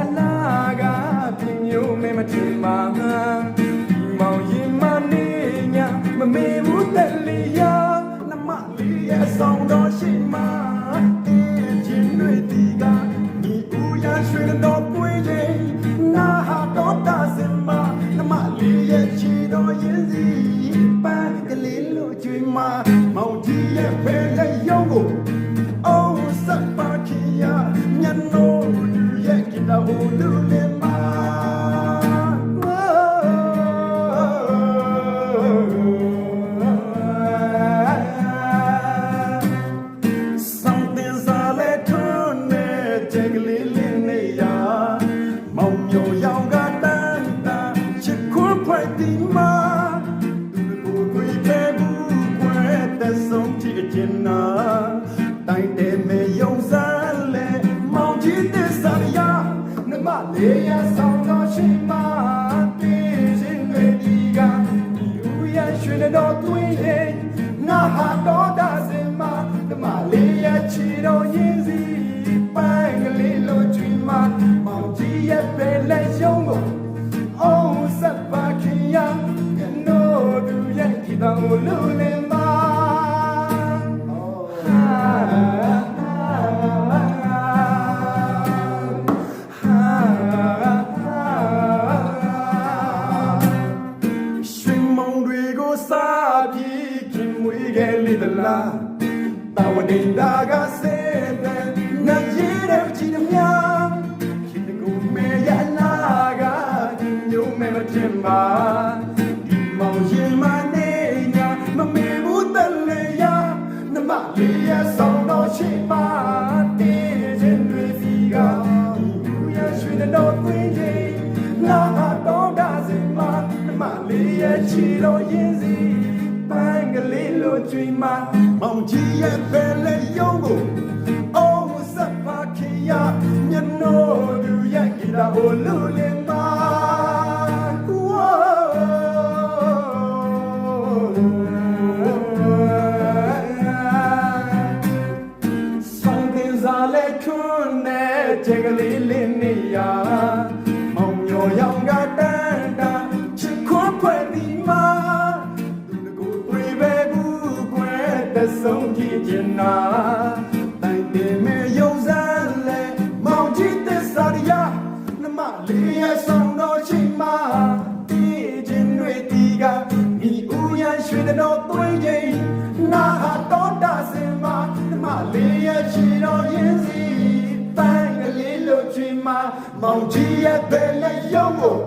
လက်လာကပြမျိုးမင်းမတူမှာငါဒီမောင်ရင်မနေညာမမေဘူးတက်လီယာနမလေးရဲ့ဆောင်တော်ရှိမှာအေးချင်းတွေဒီကဒီဦးရရွှေတော်ပွင့်ရင်နာဟာတော့တာစင်မနမလေးရဲ့ချီတော်ရင်စီ တိုင်းတယ်မေယုံစား လေးရဆောင်တော်ရှိမှတည်ခြ လေသလားတာဝတိန်တာကစဲတဲ့နတ်ရည်တဲ့ချီနှမြခင်တကူမေရလာကဒီမျိုးမဲမတင်ပါဒီမောင်ရင်မနေညာမမေဘူးတလေရနမလေးရဆောင်တော့ရှိပါတည်ခြင်းတွေစီကဒီလူရရွှေတော်သွင်းခြင်းလာတော့ဒါစင်မနမလေးရချီတော်ရင်စီပန်းက လေးလိုကျွေးမမောင်ကြီးရဲ့ပဲလေယုံကိုအော်စပ်ပါခင်ရညနိုးသူရဲ့ဂီတာကိုလူလင်းပါဆောင်ကင်စားလဲထွန်းနဲ့ချက်ကလေးလေးနေရ ဆုံးကြည့်ချင်နာတိုင်တယ်မေယုံစမ်းလဲမောင်ကြည့်သစ္စာရနမလေးရဲ့ဆောင်တော်ချိန်မှာတည်ခြင်းတွေဒီကဤဦးရန်ရွှေတော်သွေးချိန်နာဟာတော်တာစင်မှာနမလေးရဲ့ချီတော်ရင်းစီပန်းကလေးလိုချင်မှာမောင်ကြီးရဲ့ဘယ်လက်ရုံးကို